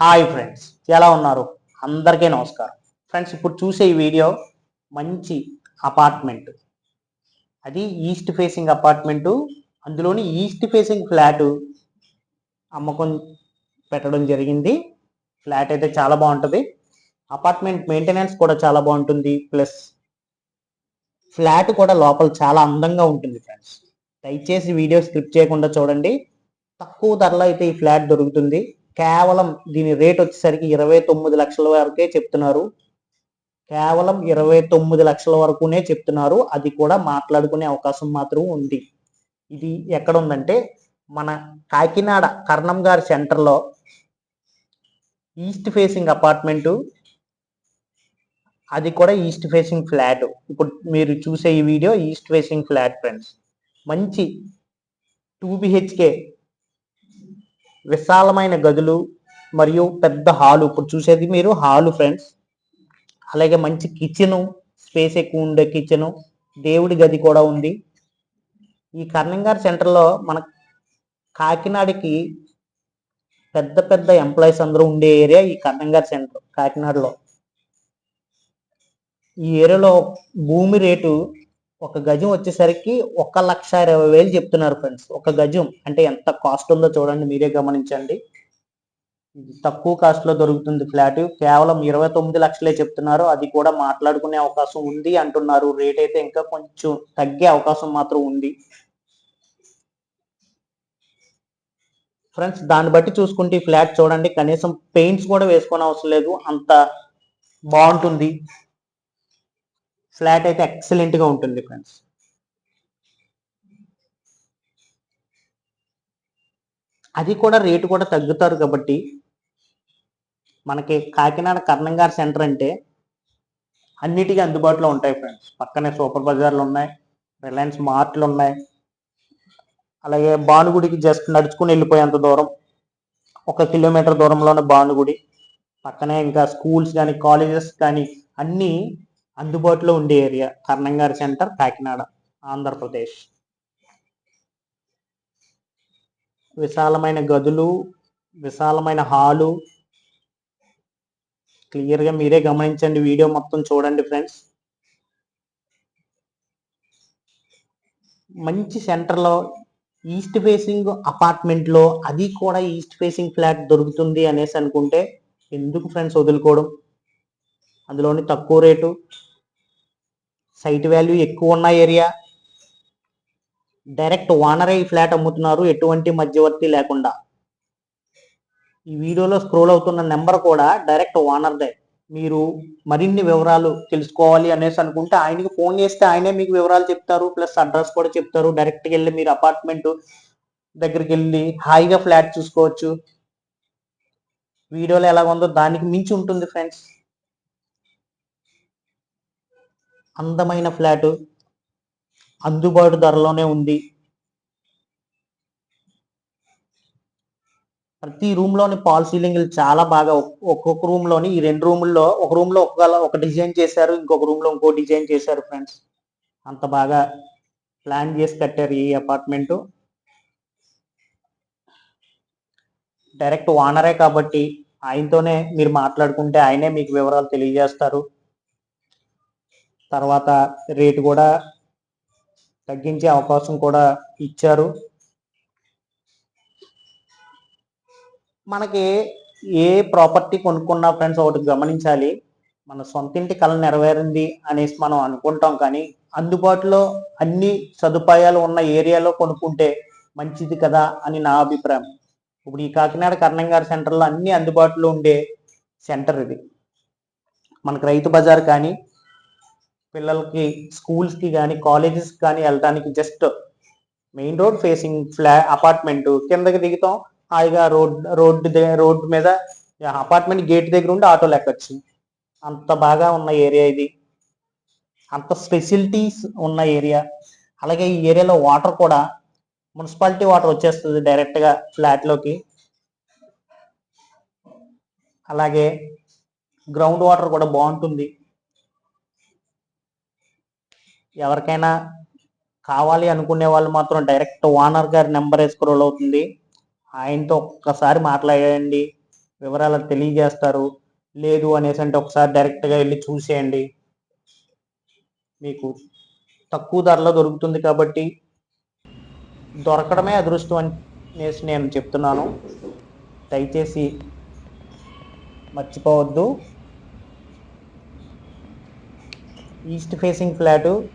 Hi friends ఎలా ఉన్నారు? అందరికీ నమస్కారం. ఫ్రెండ్స్ ఇప్పుడు చూసే ఈ వీడియో మంచి అపార్ట్మెంట్ అది ఈస్ట్ ఫేసింగ్ అపార్ట్మెంటు అందులోని ఈస్ట్ ఫేసింగ్ ఫ్లాట్ అమ్మకం పెట్టడం జరిగింది. ఫ్లాట్ అయితే చాలా బాగుంటుంది. అపార్ట్మెంట్ మెయింటెనెన్స్ కూడా చాలా బాగుంటుంది. ప్లస్ ఫ్లాట్ కూడా లోపల చాలా అందంగా ఉంటుంది ఫ్రెండ్స్ దయచేసి వీడియో స్కిప్ చేయకుండా చూడండి. తక్కువ ధరలో అయితే ఈ ఫ్లాట్ దొరుకుతుంది. కేవలం దీని రేట్ వచ్చేసరికి ఇరవై తొమ్మిది లక్షల వరకే చెప్తున్నారు. కేవలం ఇరవై తొమ్మిది లక్షల వరకునే చెప్తున్నారు. అది కూడా మాట్లాడుకునే అవకాశం మాత్రం ఉంది. ఇది ఎక్కడ ఉందంటే మన కాకినాడ కర్ణం గారి సెంటర్లో ఈస్ట్ ఫేసింగ్ అపార్ట్మెంటు. అది కూడా ఈస్ట్ ఫేసింగ్ ఫ్లాట్. ఇప్పుడు మీరు చూసే ఈ video east facing flat friends. మంచి టూ బిహెచ్కే విశాలమైన గదులు మరియు పెద్ద హాలు. ఇప్పుడు చూసేది మీరు హాలు ఫ్రెండ్స్. అలాగే మంచి కిచెను స్పేస్ ఎక్కువ ఉండే కిచెను దేవుడి గది కూడా ఉంది. ఈ కర్ణంగార్ సెంటర్లో మన కాకినాడకి పెద్ద పెద్ద ఎంప్లాయీస్ అందరూ ఉండే ఏరియా ఈ కర్ణంగార్ సెంటర్ కాకినాడలో. ఈ ఏరియాలో భూమి రేటు ఒక గజం వచ్చేసరికి ఒక లక్ష ఇరవై వేలు చెప్తున్నారు ఫ్రెండ్స్ ఒక గజం అంటే ఎంత కాస్ట్ ఉందో చూడండి మీరే గమనించండి. ఇది తక్కువ కాస్ట్లో దొరుకుతుంది ఫ్లాట్ కేవలం ఇరవై తొమ్మిది లక్షలే చెప్తున్నారు. అది కూడా మాట్లాడుకునే అవకాశం ఉంది అంటున్నారు. రేట్ అయితే ఇంకా కొంచెం తగ్గే అవకాశం మాత్రం ఉంది. ఫ్రెండ్స్ దాన్ని బట్టి చూసుకుంటే ఈ ఫ్లాట్ చూడండి కనీసం పెయింట్స్ కూడా వేసుకోని అవసరం లేదు. అంత బాగుంటుంది. ఫ్లాట్ అయితే ఎక్సలెంట్గా ఉంటుంది ఫ్రెండ్స్ అది కూడా రేటు కూడా తగ్గుతారు కాబట్టి మనకి కాకినాడ కర్ణంగార్ సెంటర్ అంటే అన్నిటికీ అందుబాటులో ఉంటాయి ఫ్రెండ్స్ పక్కనే సూపర్ బజార్లు ఉన్నాయి రిలయన్స్ మార్ట్లు ఉన్నాయి. అలాగే భానుగుడికి జస్ట్ నడుచుకుని వెళ్ళిపోయేంత దూరం ఒక కిలోమీటర్ దూరంలోనే భానుగుడి. పక్కనే ఇంకా స్కూల్స్ కానీ కాలేజెస్ కానీ అన్నీ అందుబాటులో ఉండే ఏరియా కర్ణంగారి సెంటర్ కాకినాడ ఆంధ్రప్రదేశ్. విశాలమైన గదులు విశాలమైన హాలు. క్లియర్గా మీరే గమనించండి వీడియో మొత్తం చూడండి ఫ్రెండ్స్. మంచి సెంటర్లో ఈస్ట్ ఫేసింగ్ అపార్ట్మెంట్లో అది కూడా ఈస్ట్ ఫేసింగ్ ఫ్లాట్ దొరుకుతుంది అనేసి అనుకుంటే ఎందుకు ఫ్రెండ్స్ వదులుకోవడం? అందులోని తక్కువ రేటు సైట్ వాల్యూ ఎక్కువ ఉన్న ఏరియా. డైరెక్ట్ ఓనరే ఈ ఫ్లాట్ అమ్ముతున్నారు ఎటువంటి మధ్యవర్తి లేకుండా. ఈ వీడియోలో స్క్రోల్ అవుతున్న నెంబర్ కూడా డైరెక్ట్ ఓనర్దే. మీరు మరిన్ని వివరాలు తెలుసుకోవాలి అనేసి అనుకుంటే ఆయనకి ఫోన్ చేస్తే ఆయనే మీకు వివరాలు చెప్తారు ప్లస్ అడ్రస్ కూడా చెప్తారు. డైరెక్ట్గా వెళ్ళి మీరు అపార్ట్మెంట్ దగ్గరికి వెళ్ళి హాయిగా ఫ్లాట్ చూసుకోవచ్చు. వీడియోలో ఎలా ఉందో దానికి మించి ఉంటుంది ఫ్రెండ్స్. అందమైన ఫ్లాటు. అందుబాటు ధరలోనే ఉంది. ప్రతి రూమ్లోని పాల్ సీలింగ్లు చాలా బాగా ఒక్కొక్క రూమ్లోని ఈ రెండు రూముల్లో ఒక రూమ్లో ఒక ఒక డిజైన్ చేశారు ఇంకొక రూమ్లో ఇంకో డిజైన్ చేశారు ఫ్రెండ్స్. అంత బాగా ప్లాన్ చేసి కట్టారు ఈ అపార్ట్మెంట్. డైరెక్ట్ ఓనరే కాబట్టి ఆయనతోనే మీరు మాట్లాడుకుంటే ఆయనే మీకు వివరాలు తెలియజేస్తారు. తర్వాత రేటు కూడా తగ్గించే అవకాశం కూడా ఇచ్చారు. మనకి ఏ ప్రాపర్టీ కొనుక్కున్నా ఫ్రెండ్స్ ఒకటి గమనించాలి. మన సొంత ఇంటి కళ నెరవేరింది అనేసి మనం అనుకుంటాం కానీ అందుబాటులో అన్ని సదుపాయాలు ఉన్న ఏరియాలో కొనుక్కుంటే మంచిది కదా అని నా అభిప్రాయం. ఇప్పుడు ఈ కాకినాడ కర్ణంగారి సెంటర్లో అన్ని అందుబాటులో ఉండే సెంటర్ ఇది. మనకు రైతు బజార్ కానీ పిల్లలకి స్కూల్స్కి కానీ కాలేజెస్కి కానీ వెళ్ళడానికి just main road facing ఫ్లా apartment. కిందకి దిగుతాం హాయిగా రోడ్ రోడ్డు రోడ్డు మీద అపార్ట్మెంట్ గేట్ దగ్గర ఉండి ఆటోలు ఎక్కచ్చు అంత బాగా ఉన్న ఏరియా ఇది. అంత ఫెసిలిటీస్ ఉన్న ఏరియా. అలాగే ఈ ఏరియాలో వాటర్ కూడా మున్సిపాలిటీ వాటర్ వచ్చేస్తుంది డైరెక్ట్గా ఫ్లాట్లోకి. అలాగే గ్రౌండ్ వాటర్ కూడా బాగుంటుంది. ఎవరికైనా కావాలి అనుకునే వాళ్ళు మాత్రం డైరెక్ట్ ఓనర్ గారి నెంబర్ స్క్రోల్ అవుతుంది. ఆయనతో ఒక్కసారి మాట్లాడండి. వివరాలు తెలియజేస్తారు. లేదు అనేసి అంటే ఒకసారి డైరెక్ట్గా వెళ్ళి చూసేయండి. మీకు తక్కువ ధరలో దొరుకుతుంది కాబట్టి దొరకడమే అదృష్టం అనేసి నేను చెప్తున్నాను. దయచేసి మర్చిపోవద్దు. East facing flat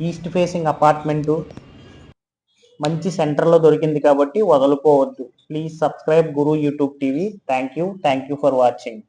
east facing apartment మంచి సెంటర్లో దొరికింది కాబట్టి వదులుకోవద్దు. Please subscribe Guru YouTube TV. Thank you. Thank you for watching.